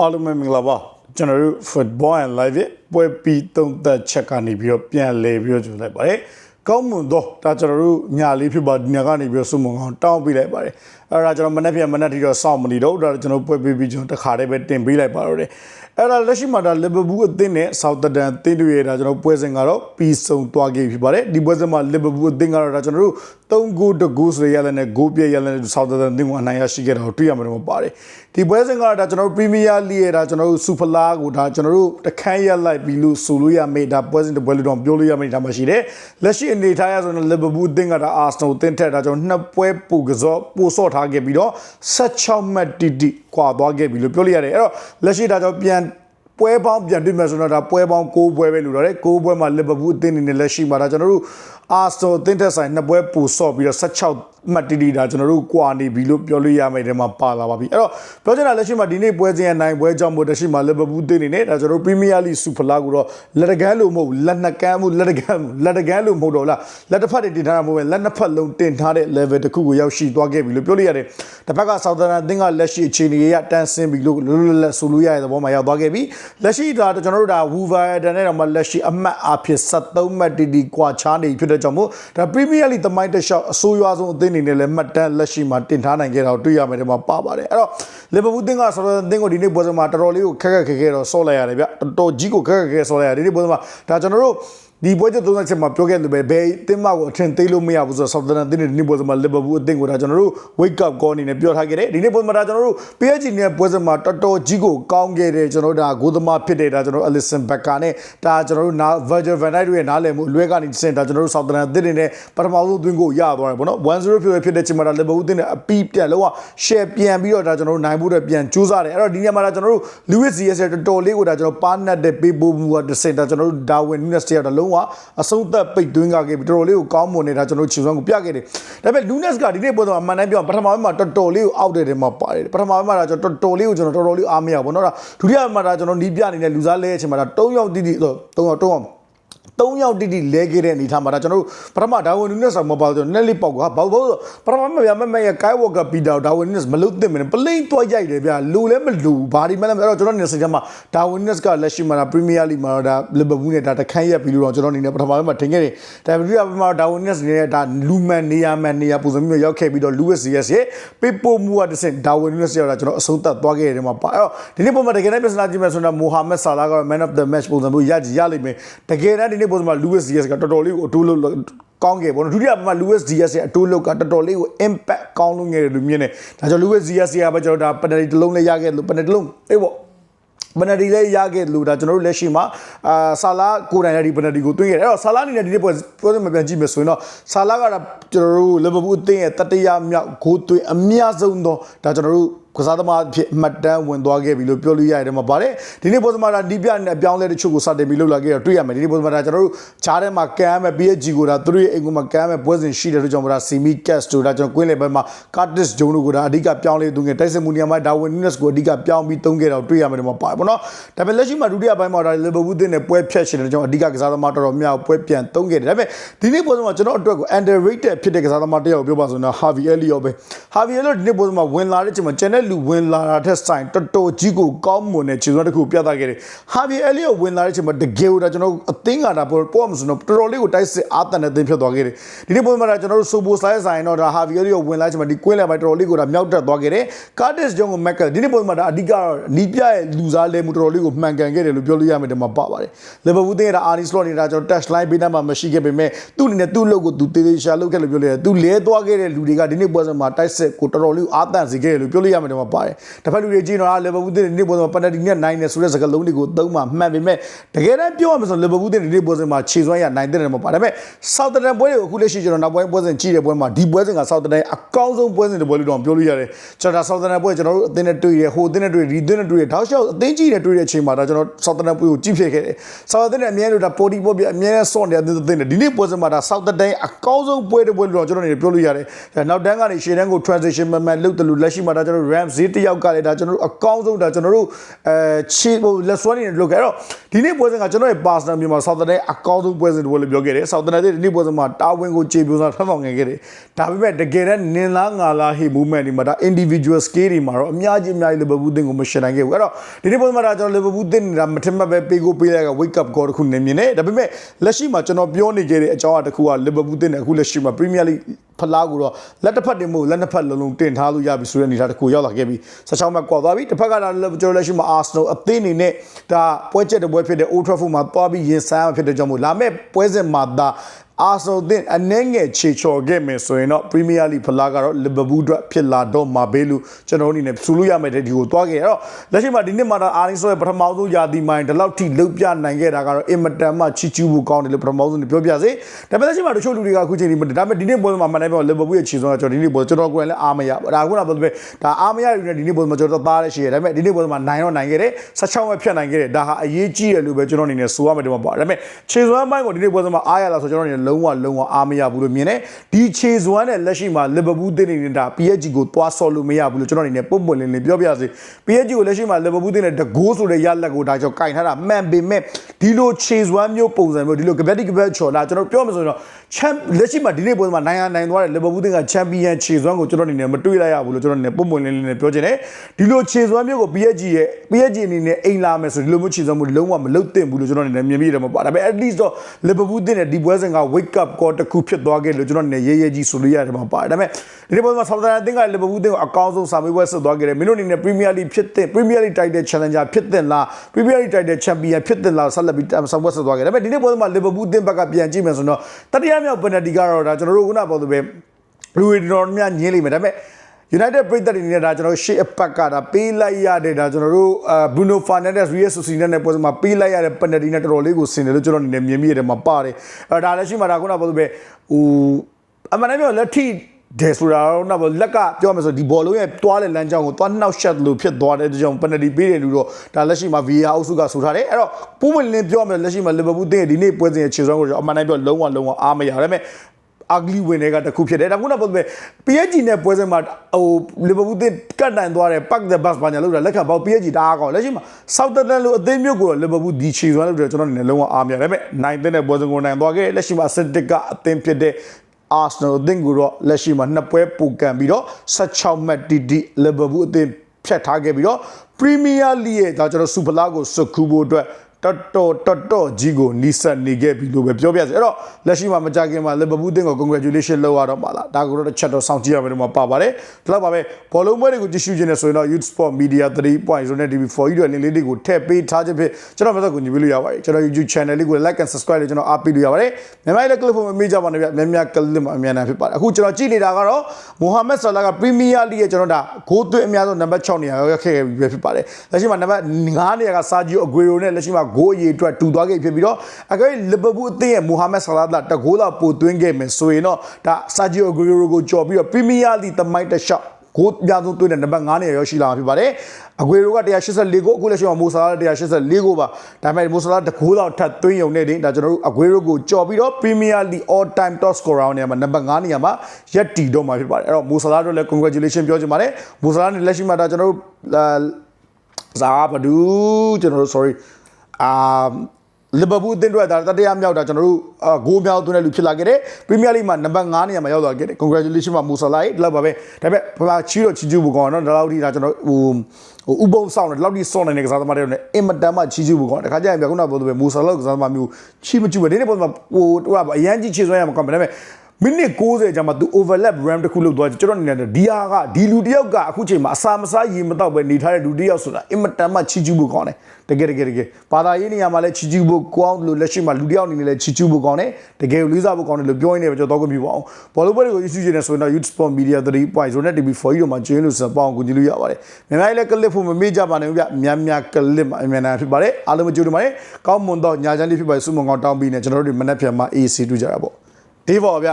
အားလုံးပဲမင်္ဂလာပါကျွန်တော်တို့ football and live ရဲ့ပွဲပြီးသုံးသက်ချက်ကနေပြီးတော့ပြန်လဲပြီးတော့ကြိုလိုက်ပါတယ် ကောင်းမွန်တော့ဒါကျွန်တော်တို့ညာလေးဖြစ်ပါဒီညာကနေပြီးတော့စုံမအောင်တောင်းပေးလိုက်ပါတယ်အဲ့ဒါကျွန်တော်မနေ့ပြန်မနေ့ထိတော့စောင့်မနေတော့ဒါကျွန်တော်ပွဲပြီးပြီးကျွန်တော်တခါတည်းပဲတင်ပေးလိုက်ပါတော့တယ်အဲ့ဒါလက်ရှိမှာဒါလီဗာပူးအသင်းနဲ့ဆောက်တန်အသင်းတွေရဲ့ဒါကျွန်တော်ပွဲစဉ်ကတော့ပြီးဆုံးသွားခဲ့ဖြစ်ပါတယ်ဒီပွဲစဉ်မှာလီဗာပူးအသင်းကတော့ဒါကျွန်တော်တို့3ဂိုးတဂိုးဆိုရရလဲနဲ့ဂိုးပြည့်ရလဲနဲ့ဆောက်တန်အသင်းကအနိုင်ရရှိခဲ့တာကိုတွေ့ရမှာတော့ပါတယ်ဒီပွဲစဉ်ကတော့ဒါကျွန်တော်တို့ပရီးမီးယားလိရဲ့ဒါကျွန်တော်တို့စူဖလာကိုဒါကျွန်တော်တို့တခန်းရလိုက်ပြီးလို့ဆိုလို့ရမေးဒါပွဲစဉ်တစ်ပွဲလို့တော့ပြောလို့ရမေးဒါမှရှိတယ်လက်ရှိအနေထားရဆိုတော့လီဗာပူးအသင်းကဒါအာဆနယ်အသင်းထက်ဒါကျွန်တော်နှစ်ပွဲပိုကစားပိုဆော့ထားခဲ့ပြီးတော့16မှတ်တိတိကွာသွားခဲ့ပြီလို့ပြောလို့ရတယ်အဲ့တော့လက်ရှိဒါကြောင့်ပြန်ပွဲပေါင်းပြန်တွေ့မယ်ဆိုတော့ဒါပွဲပေါင်း6ပွဲပဲလို့တော့တယ်6ပွဲမှာလီဗာပူးအသင်းအနေနဲ့လက်ရှိမှာဒါကျွန်တော်တို့ အာစတိုအသင်းတက်ဆိုင်နှစ်ပွဲပိုဆော့ပြီးတော့16မှတ်တိတိဒါကျွန်တော်တို့ကွာနေပြီလို့ပြောလို့ရမယ်တဲ့မှာပါလာပါပြီအဲ့တော့ပြောချင်တာလက်ရှိမှာဒီနေ့ပွဲစဉ်ရဲ့နိုင်ပွဲကြောင့်မို့တက်ရှိမှာလီဗာပူးအသင်းအနေနဲ့ဒါကျွန်တော်တို့ပရီးမီးယားလိစူဖလာကိုတော့လက်တကန်းလို့မဟုတ်လက်နှစ်ကန်းမှုလက်တကန်းမှုလက်တကန်းလို့မဟုတ်တော့လားလက်တစ်ဖက်တင်ထားတာမဟုတ်ပဲလက်နှစ်ဖက်လုံးတင်ထားတဲ့ level တစ်ခုကိုရောက်ရှိသွားခဲ့ပြီလို့ပြောလို့ရတယ်တစ်ဖက်ကဆောက်သန်အသင်းကလက်ရှိအခြေအနေရတန်းဆင်းပြီလို့လွတ်လွတ်လပ်ဆိုလို့ရတဲ့သဘောမှာရောက်သွားခဲ့ပြီလက်ရှိဒါကျွန်တော်တို့ဒါဝူဗာတန်နဲ့တော့မှလက်ရှိအမှတ်အဖြစ်73မှတ်တီတီကွာချားနေဖြစ်တဲ့ကြောင့်မို့ဒါပရီးမီးယားလိသမိုင်းတစ်လျှောက်အဆိုးရွားဆုံးအသင်းအနေနဲ့လည်းမှတ်တမ်းလက်ရှိမှာတင်ထားနိုင်ခဲ့တာကိုတွေ့ရမယ်တဲ့မှာပါပါတယ်အဲ့တော့လီဗာပူးအသင်းကဆော်သန်အသင်းကိုဒီနေ့ပွဲစဉ်မှာတော်တော်လေးကိုခက်ခက်ခဲခဲတော့ဆော့လိုက်ရတယ်ဗျတော်တော်ကြီးကိုခက်ခက်ခဲခဲဆော့လိုက်ရတယ်ဒီနေ့ပွဲစဉ်မှာဒါကျွန်တော်တို့ ဒီပွဲချက်သုံးချက်မှာပြောခဲ့လို့ပဲဘယ်အသင်းမကိုအထင်သေးလို့မရဘူးဆိုတော့ဆောက်သန်အသင်းနဲ့ဒီနေ့ပွဲစဉ်မှာလီဗာပူးအသင်းကိုဒါကျွန်တော်တို့ wake up call အနေနဲ့ပြောထားခဲ့တယ်ဒီနေ့ပွဲမှာဒါကျွန်တော်တို့ PSG နဲ့ပွဲစဉ်မှာတော်တော်ကြီးကိုကောင်းခဲ့တယ်ကျွန်တော်တို့ဒါဂိုးသမားဖြစ်တဲ့ဒါကျွန်တော်တို့ Alisson Becker နဲ့ဒါကျွန်တော်တို့နာ Virgil van Dijk တို့ရဲ့နားလည်မှုအလွဲကနေစင်ဒါကျွန်တော်တို့ဆောက်သန်အသင်းတွေနဲ့ပထမဆုံးသွင်းကိုရသွားတယ်ပေါ့နော်1-0ဖြစ်ဖြစ်တဲ့ချိန်မှာဒါလီဗာပူးအသင်းနဲ့အပီးပြန်လောက် share ပြန်ပြီးတော့ဒါကျွန်တော်တို့နိုင်ဖို့အတွက်ပြန်ကြိုးစားတယ်အဲ့တော့ဒီညမှာဒါကျွန်တော်တို့ Luis Diaz ရဲ့တော်တော်လေးကိုဒါကျွန်တော်ပါနတ်တဲ့ပေးပို့မှုကတစ်စင်ဒါကျွန်တော်တို့ Darwin Nunes တယောက်တလုံးကအဆုံးသက်ပိတ်သွင်းကြခဲ့ပြီးတော်တော်လေးကိုကောင်းမွန်နေတာကျွန်တော်တို့ခြေစွမ်းကိုပြခဲ့တယ်ဒါပေမဲ့ Lunes ကဒီနေ့ပွဲတော့အမှန်တမ်းပြောပထမပိုင်းမှာတော်တော်လေးကိုအောက်တဲ့ထဲမှာပါတယ်ပထမပိုင်းမှာဒါကျွန်တော်တော်တော်လေးကိုကျွန်တော်တော်တော်လေးအားမရဘူးเนาะဒါဒုတိယမှာဒါကျွန်တော်နီးပြနေတဲ့လူစားလဲအချိန်မှာဒါ3ယောက်တိတိ3ယောက်3ယောက် ၃ယောက်တိတိလဲခဲ့တဲ့အနေထားမှာဒါကျွန်တော်တို့ပထမဒါဝင်နူးနက်ဆောင်မပါတော့နက်လေးပေါက်ကဘာလို့ဆိုပထမမပြမမရဲ့ကိုင်ဝေါကပီတာဒါဝင်နူးနက်မလုတ်သင့်မနေပလိန်တွားရိုက်တယ်ဗျာလူလည်းမလူဘာဒီမှလည်းအဲ့တော့ကျွန်တော်နေစကြမှာဒါဝင်နူးနက်ကလက်ရှိမှာပရီးမီးယားလိမှာတော့ဒါလီဗာပူးနဲ့ဒါတခန်းရက်ပြီးလို့တော့ကျွန်တော်အနေနဲ့ပထမမှာထင်ခဲ့တယ်ဒါပေမဲ့မှာဒါဝင်နက်နဲ့ဒါလူမန်နေရာမန်နေရာပုံစံမျိုးရောက်ခဲ့ပြီးတော့လူဝစ်စီယက်ရဲ့ပေပိုမူကတဆင့်ဒါဝင်နက်ရောက်တာကျွန်တော်အဆုံးသတ်သွားခဲ့တယ်မှာပါအဲ့တော့ဒီနေ့ပုံမှာတကယ်တမ်းပြဿနာကြည့်မယ်ဆိုတော့မိုဟာမက်ဆာလာကတော့ man of the match ပုံစံမျိုးရကြရလိမ့်မယ်တကယ်တမ်းဒီနေ့ပုံစံမှာလူဝစ်စီယက်ကတော်တော်လေးကိုအတူလို့ကောင်းခဲ့ပေါ့နော်ဒုတိယမှာ Luis Diaz ရဲ့အတိုးလောက်ကတော်တော်လေးကို impact ကောင်းလို့ငယ်တယ်လို့မြင်တယ်ဒါကြောင့် Luis Diaz ရဲ့ပဲကျွန်တော်ဒါ penalty တစ်လုံးလေးရခဲ့လို့ penalty တစ်လုံးအေးပေါ့ပနဒီလေးရခဲ့လို့ဒါကျွန်တော်တို့လက်ရှိမှာအာဆာလာကိုယ်တိုင်လည်းဒီပနဒီကိုတွင်းခဲ့တယ်အဲ့တော့ဆာလာအနေနဲ့ဒီနေ့ပွဲပွဲမပြန်ကြည့်မယ်ဆိုရင်တော့ဆာလာကကျွန်တော်တို့လီဗာပူးအသင်းရဲ့တတိယမြောက်ဂိုးသွင်းအများဆုံးသောဒါကျွန်တော်တို့ကစားသမားအဖြစ်မှတ်တမ်းဝင်သွားခဲ့ပြီလို့ပြောလို့ရတယ်မှာပါတယ်ဒီနေ့ပွဲစမှာဒါဒီပြနဲ့အပြောင်းလဲတချို့ကိုစတင်ပြီးလှုပ်လာခဲ့တော့တွေ့ရမယ်ဒီနေ့ပွဲစမှာဒါကျွန်တော်တို့ဂျားထဲမှာကမ်းမဲ့ PSG ကိုဒါသူတို့ရဲ့အိမ်ကမှာကမ်းမဲ့ပွဲစဉ်ရှိတဲ့တို့ကြောင့်မလားစီမီကက်စတိုဒါကျွန်တော်ကွင်းလေဘက်မှာကာတစ်ဂျုံတို့ကိုဒါအဓိကပြောင်းလဲသွင်းခဲ့တိုက်စစ်မှုနေရာမှာဒါဝင်နူးနက်ကိုအဓိကပြောင်းပြီးသုံးခဲ့တော့တွေ့ရမယ်ဒီမှာပါတယ်ပေါ့နော်ဒါပေမဲ့လက်ရှိမှာဒုတိယပိုင်းမှာဒါလီဗာပူးတင်းနဲ့ပွဲဖြတ်ရှင်တဲ့ကြောင့်အဓိကကစားသမားတော်တော်များပွဲပြန်သုံးခဲ့တယ်ဒါပေမဲ့ဒီနေ့ပွဲစမှာကျွန်တော်အတွက်ကို underrated ဖြစ်တဲ့ကစားသမားတစ်ယောက်ပြောပါဆိုတော့ Harvey Elliott ပဲ Harvey Elliott ဒီနေ့ပွဲစမှာဝင်လာတဲ့ချိန်မှာကျန်တဲ့လူဝင်လာတာထက်ဆိုင်တော်တော်ကြီးကိုကောင်းမွန်တဲ့ခြေစွမ်းတစ်ခုပြသခဲ့တယ်။ Harvey Elliott ဝင်လာတဲ့ချိန်မှာတကယ်ကိုဒါကျွန်တော်အသင်းကဒါပေါ်ပေါ်မစတော့တော်တော်လေးကိုတိုက်စစ်အားတန်တဲ့သင်းဖြစ်သွားခဲ့တယ်။ဒီနေ့ပုံမှာဒါကျွန်တော်တို့ဆိုပိုဆိုင်ဆိုင်တော့ဒါ Harvey Elliott ဝင်လာချိန်မှာဒီကွင်းလယ်ပိုင်းတော်တော်လေးကိုဒါမြောက်တက်သွားခဲ့တယ်။ Curtis Jones ကို Michael ဒီနေ့ပုံမှာဒါအဓိကတော့နီးပြရဲ့လူစားလဲမှုတော်တော်လေးကိုမှန်ကန်ခဲ့တယ်လို့ပြောလို့ရမယ်ဒီမှာပါပါတယ်။ Liverpool သင်းကဒါ Arne Slot နေတာကျွန်တော် touch line ပေးတဲ့မှာမရှိခဲ့ပေမဲ့သူ့အနေနဲ့သူ့လုပ်ကိုသူတေးသေးရှာလုပ်ခဲ့လို့ပြောလို့ရတယ်။သူလဲသွားခဲ့တဲ့လူတွေကဒီနေ့ပွဲစဉ်မှာတိုက်စစ်ကိုတော်တော်လေးအားတန်စေခဲ့တယ်လို့ပြောလို့ရမယ်ဒီမှာပါတယ်။တစ်ဖက်လူတွေကြည့်တော့လီဗာပူးတင်းဒီနေ့ပွဲမှာပန်နယ်တီနဲ့နိုင်တယ်ဆိုတဲ့စကားလုံးတွေကိုသုံးမှမှန်ပေမဲ့တကယ်တမ်းပြောရမယ်ဆိုလီဗာပူးတင်းဒီနေ့ပွဲစဉ်မှာခြေစွမ်းရနိုင်တဲ့တယ်မှာပါဒါပေမဲ့ဆောက်တန်ပွဲတွေကိုအခုလက်ရှိကျွန်တော်နောက်ပွဲပွဲစဉ်ကြည့်တဲ့ပွဲမှာဒီပွဲစဉ်ကဆောက်တန်အကောင်းဆုံးပွဲစဉ်တစ်ပွဲလို့တော့ပြောလို့ရတယ်ကျွန်တော်ဆောက်တန်ပွဲကျွန်တော်တို့အသင်းနဲ့တွေ့ရဟိုအသင်းနဲ့တွေ့ဒီအသင်းနဲ့တွေ့ရထောက်လျှောက်အသင်းကြီးနဲ့တွေ့တဲ့အချိန်မှာဒါကျွန်တော်ဆောက်တန်ပွဲကိုကြည့်ဖြစ်ခဲ့တယ်ဆောက်တန်နဲ့အမြဲတမ်းဒါပိုတီပိုပြအမြဲတမ်းစော့နေတဲ့အသင်းနဲ့ဒီနေ့ပွဲစဉ်မှာဒါဆောက်တန်အကောင်းဆုံးပွဲတစ်ပွဲလို့တော့ကျွန်တော်နေပြောလို့ရတယ်နောက်တန်းကနေရှေ့တန်းကို transition မှန်မှန်လုပ်တယ်လို့လက်ရှိမှာဒါကျွန်တော် Ram Z တယောက်ကလည်းဒါကျွန်တော်တို့အကောင်းဆုံးဒါကျွန်တော်တို့အဲချီဟိုလက်စွမ်းနေလုပ်ခဲ့အဲ့တော့ဒီနေ့ပွဲစဉ်ကကျွန်တော်ရဲ့ personal မြန်မာ South တဲ့အကောင်းဆုံးပွဲစဉ်တစ်ပွဲလို့ပြောခဲ့တယ် South တဲ့ဒီနေ့ပွဲစဉ်မှာတာဝန်ကိုခြေပြိုးစားထပ်ဆောင်ငယ်ခဲ့တယ်ဒါပေမဲ့တကယ်တမ်းနင်လားငါလားဟေ movement ဒီမှာဒါ individual scale တွေမှာတော့အများကြီးအများကြီး Liverpool တင်ကိုမရှင်နိုင်ခဲ့ဘူးအဲ့တော့ဒီနေ့ပွဲမှာဒါကျွန်တော် Liverpool တင်နေတာမထင်မှတ်ပဲပေးကိုပေးလိုက်က wake up call တစ်ခုနေမြင်နေဒါပေမဲ့လက်ရှိမှာကျွန်တော်ပြောနေခဲ့တဲ့အကြောင်းအရာတစ်ခုက Liverpool တင်တယ်အခုလက်ရှိမှာ Premier League ဖလားကိုတော့လက်တစ်ဖက်တင်မို့လက်နှစ်ဖက်လုံးလုံးတင်ထားလို့ရပြီဆိုတဲ့အနေအထားတစ်ခုရောက်လာခဲ့ပြီ16မှတ်ကွာသွားပြီတစ်ဖက်ကဒါကျွန်တော်လက်ရှိမှာ Arsenal အသင်းအနေနဲ့ဒါပွဲချက်တစ်ပွဲဖြစ်တဲ့ Old Trafford မှာသွားပြီးရင်ဆိုင်မှာဖြစ်တဲ့ကြောင့်မို့လာမဲ့ပွဲစဉ်မှာဒါ အာဆယ်တင်အနေငယ်ခြေချော်ခဲ့မယ်ဆိုရင်တော့ပရီးမီးယားလိဖလားကတော့လီဗာပူးအတွက်ဖြစ်လာတော့မှာပဲလို့ကျွန်တော်အနေနဲ့ဆူလို့ရမယ်တဲ့ဒီကိုသွားခဲ့ရတော့လက်ရှိမှာဒီနှစ်မှာတော့အာရင်းဆိုရဲ့ပထမဆုံးယာတီမိုင်းဒီလောက်ထိလုတ်ပြနိုင်ခဲ့တာကတော့အင်မတန်မှချီချူးဖို့ကောင်းတယ်လို့ပထမဆုံးပြောပြစေဒါပေမဲ့လက်ရှိမှာတချို့လူတွေကအခုချိန်ဒီဒါပေမဲ့ဒီနေ့ပွဲမှာမှန်တယ်ပြောလီဗာပူးရဲ့ခြေစွမ်းကကျွန်တော်ဒီနေ့ပွဲကျွန်တော်ကိုယ်လည်းအားမရဘူးဒါကခုနကပြောတဲ့ဒါအားမရယူနေဒီနေ့ပွဲမှာကျွန်တော်သားရရှိရဒါပေမဲ့ဒီနေ့ပွဲမှာနိုင်တော့နိုင်ခဲ့တယ်16ဝက်ဖြတ်နိုင်ခဲ့တယ်ဒါဟာအရေးကြီးတယ်လို့ပဲကျွန်တော်အနေနဲ့ဆိုရမယ်ဒီမှာပေါ့ဒါပေမဲ့ခြေစွမ်းပိုင်းကိုဒီနေ့ပွဲမှာအားရလာဆိုကျွန်တော်အနေနဲ့လုံးဝလုံးဝအားမရဘူးလို့မြင်တယ်ဒီခြေစွမ်းနဲ့လက်ရှိမှာလီဗာပူးတင်းနေတာ PSG ကိုသွားဆော်လို့မရဘူးလို့ကျွန်တော်အနေနဲ့ပုံပွင့်လင်းလင်းပြောပြစေ PSG ကိုလက်ရှိမှာလီဗာပူးတင်းတဲ့တကိုးဆိုတဲ့ရလက်ကိုဒါကြောင့်ကင်ထားတာမှန်ပေမဲ့ဒီလိုခြေစွမ်းမျိုးပုံစံမျိုးဒီလိုကပတ်တိကပတ်ချော်လာကျွန်တော်ပြောမှဆိုရင်တော့ချမ်လက်ရှိမှာဒီနေ့ပွဲမှာနိုင်ရနိုင်သွားတယ်လီဗာပူးတင်းကချန်ပီယံခြေစွမ်းကိုကျွန်တော်အနေနဲ့မတွေးလိုက်ရဘူးလို့ကျွန်တော်အနေနဲ့ပုံပွင့်လင်းလင်းနဲ့ပြောချင်တယ်ဒီလိုခြေစွမ်းမျိုးကို PSG ရဲ့ PSG အနေနဲ့အိမ်လာမယ်ဆိုဒီလိုမျိုးခြေစွမ်းမျိုးလုံးဝမလုတ်သင့်ဘူးလို့ကျွန်တော်အနေနဲ့မြင်မိတယ်မှာပါဒါပေမဲ့ at least တော့လီဗာပူးတင်းတဲ့ဒီပွဲစဉ်က wake up call တစ်ခုဖြစ်သွားခဲ့လို့ကျွန်တော်အနေနဲ့ရဲရဲကြီးဆိုလို့ရတယ်မှာပါတယ်ဒါပေမဲ့ဒီနေ့ပွဲမှာဆောက်တာအသင်းကလီဗာပူးတင်းကိုအကောင်းဆုံးစာမေးပွဲဆက်သွားခဲ့တယ်မင်းတို့အနေနဲ့ Premier League ဖြစ်တဲ့ Premier League Title Challenger ဖြစ်တဲ့လား Premier League Title Champion ဖြစ်တဲ့လားဆက်လက်ပြီးဆောက်ပွဲဆက်သွားခဲ့တယ်ဒါပေမဲ့ဒီနေ့ပွဲမှာလီဗာပူးတင်းဘက်ကပြန်ကြည့်မယ်ဆိုတော့တတိယမြောက် penalty ကတော့ဒါကျွန်တော်တို့ခုနပြောသလိုပဲလူတွေတော်တော်များညင်းလိမ့်မယ်ဒါပေမဲ့ United ပြည်သက်တွေနဲ့ဒါကျွန်တော်ရှေ့အပတ်ကဒါပေးလိုက်ရတဲ့ဒါကျွန်တော်တို့အာ Bruno Fernandes Real Sociedad နဲ့ပွဲစဉ်မှာပေးလိုက်ရတဲ့ penalty နဲ့တော်တော်လေးကိုဆင်တယ်လို့ကျွန်တော်အနေနဲ့မြင်မိရတယ်မှာပါတယ်အဲဒါလည်းရှိမှာဒါခုနကပြောသလိုပဲဟိုအမှန်တမ်းပြောလက်ထိတယ်ဆိုတာတော့တော့လက်ကပြောမယ်ဆိုဒီဘောလုံးရဲ့တွားတဲ့လမ်းကြောင်းကိုတွားနှောက်ရှက်လို့ဖြစ်သွားတဲ့ကြောင့် penalty ပေးတယ်လို့တော့ဒါလက်ရှိမှာ VAR အုပ်စုကဆိုထားတယ်အဲ့တော့ပုံမှန်လင်းပြောမယ်လက်ရှိမှာ Liverpool တင်းရဲ့ဒီနေ့ပွဲစဉ်ရဲ့ခြေစွမ်းကိုကျွန်တော်အမှန်တမ်းပြောလုံးဝလုံးဝအားမရဒါပေမဲ့ ugly win တွေကတခုဖြစ်တယ်ဒါခုနကပြောတဲ့ PSG နဲ့ပွဲစဉ်မှာဟို Liverpool တင်ကတ်နိုင်သွားတယ် pack the bus ဘာညာလို့တာလက်ခံပေါက် PSG တအားကောင်းလက်ရှိမှာ Southampton လို့အသင်းမျိုးကို Liverpool ဒီချီစွမ်းလို့ကျွန်တော်အနေနဲ့လုံးဝအားမရဒါပေမဲ့နိုင်တဲ့ပွဲစဉ်ကိုနိုင်သွားခဲ့လက်ရှိမှာ Celtic ကအသင်းဖြစ်တဲ့ Arsenal အသင်းကိုတော့လက်ရှိမှာနှစ်ပွဲပိုကန်ပြီးတော့16မှတ်တီတီ Liverpool အသင်းဖြတ်ထားခဲ့ပြီးတော့ Premier League ရဲ့ဒါကျွန်တော် Super League ကိုစကူဖို့အတွက် တော်တော်တော်တော်ကြီးကိုနီးစပ်နေခဲ့ပြီလို့ပဲပြောပြစီအဲ့တော့လက်ရှိမှာမကြခင်မှာ Liverpool တင်းကို congratulation လုပ်ရတော့ပါလားဒါကိုတော့တစ်ချက်တော့စောင့်ကြည့်ရမယ်လို့မှာပါပါတယ်ဒါတော့ပါပဲဘောလုံးပွဲတွေကိုကြည့်ရှုခြင်းနဲ့ဆိုရင်တော့ Youth Sport Media 3.0နဲ့ TV4 ကြီးတွေလင်းလေးတွေကိုထည့်ပေးထားခြင်းဖြစ်ကျွန်တော်မျက်စောကိုညီပေးလို့ရပါတယ်ကျွန်တော် YouTube channel လေးကို like and subscribe လေးကျွန်တော်အားပေးလို့ရပါတယ်မြန်မာလည်း clip ဖို့မမေ့ကြပါနဲ့ဗျများများ clip မှာအများနဲ့ဖြစ်ပါတယ်အခုကျွန်တော်ကြည့်နေတာကတော့ Mohamed Salah က Premier League ရဲ့ကျွန်တော်ဒါဂိုးသွင်းအများဆုံးနံပါတ်6နေရာရောက်ခဲ့ပြီဖြစ်ပါတယ်လက်ရှိမှာနံပါတ်9နေရာက Sergio Aguero နဲ့လက်ရှိမှာဂိုးအရေးအတွက်တူသွားခဲ့ဖြစ်ပြီးတော့အကယ်လီဗာပူးအသင်းရဲ့ Mohamed Salah ကတဂိုးလောက်ပိုသွင်းခဲ့မယ်ဆိုရင်တော့ဒါ Sergio Aguero ကိုကြော်ပြီးတော့ Premier League သမိုင်းတစ်လျှောက်ဂိုးပြဆုံးသွင်းတဲ့နံပါတ်9နေရာရောက်ရှိလာမှာဖြစ်ပါတယ်အဂွေရိုက184ဂိုးအခုလက်ရှိမှာမိုဆာလာ184ဂိုးပါဒါပေမဲ့မိုဆာလာတဂိုးလောက်ထပ်သွင်းရုံနဲ့တင်ဒါကျွန်တော်တို့အဂွေရိုကိုကြော်ပြီးတော့ Premier League all time top scorer နေရာမှာနံပါတ်9နေရာမှာရက်တီတော့မှာဖြစ်ပါတယ်အဲ့တော့မိုဆာလာတို့လည်း congratulation ပြောချင်ပါတယ်မိုဆာလာနဲ့လက်ရှိမှာဒါကျွန်တော်တို့ဇာဘဒူးကျွန်တော်တို့ sorry အာလီဗာပူးအသင်းတို့ကဒါတတိယမြောက်တာကျွန်တော်တို့ဂိုးမြောက်သွင်းတဲ့လူဖြစ်လာခဲ့တယ်ပရီးမီးယားလိမှာနံပါတ်9နေရာမှာရောက်သွားခဲ့တယ် congratulation ပါမူဆာလာဒီလောက်ပါပဲဒါပေမဲ့ဘာချီတော့ချီကျူးဘူးကောင်းတော့ဒါလောက်ထိဒါကျွန်တော်ဟိုဟိုဥပုံဆောင်တယ်ဒီလောက်ထိစော့နေတဲ့ကစားသမားတွေနဲ့အင်မတန်မှချီကျူးဘူးကောင်းတခါကျရင်ပြခုနကပြောသလိုပဲမူဆာလာကစားသမားမျိုးချီမကျူးပဲဒီနေ့ပေါ်မှာဟိုဟိုအရန်ကြီးချေဆွဲရမှာကောင်းပါဒါပေမဲ့ မိနစ်60ကျမှသူ overlap ram တစ်ခုလုပ်သွားကျွန်တော်အနေနဲ့ဒီဟာကဒီလူတယောက်ကအခုချိန်မှာအစာမစားရေမတော့ပဲနေထားတဲ့လူတယောက်ဆိုတာအင်မတန်မှချီကျူးဖို့ကောင်းတယ်တကယ်တကယ်တကယ်ဘာသာရေးနေရာမှာလည်းချီကျူးဖို့ကောင်းလို့လက်ရှိမှာလူတယောက်အနေနဲ့လည်းချီကျူးဖို့ကောင်းတယ်တကယ်လေးစားဖို့ကောင်းတယ်လို့ပြောရင်းနဲ့ကျွန်တော်တော့ကြည့်ပါအောင်ဘောလုံးပွဲတွေကို issue ချင်တယ်ဆိုရင်တော့ Youth Sport Media 3.0နဲ့ TV4 ကြီးတို့မှာကျွင်းလို့စပောင်းကိုကြည့်လို့ရပါတယ်မြန်မာလည်း clip ဖို့မမေ့ကြပါနဲ့ဗျများများ clip မှာအမြန်နာဖြစ်ပါတယ်အားလုံးမကြိုးတင်ပါတယ်ကောင်းမွန်တော့ညာချမ်းလေးဖြစ်ပါတယ်စုမုံကောင်းတောင်းပြီးနေကျွန်တော်တို့ဒီမနက်ဖြန်မှာ AC တူကြတာပေါ့ ဒီပေါ့ဗျ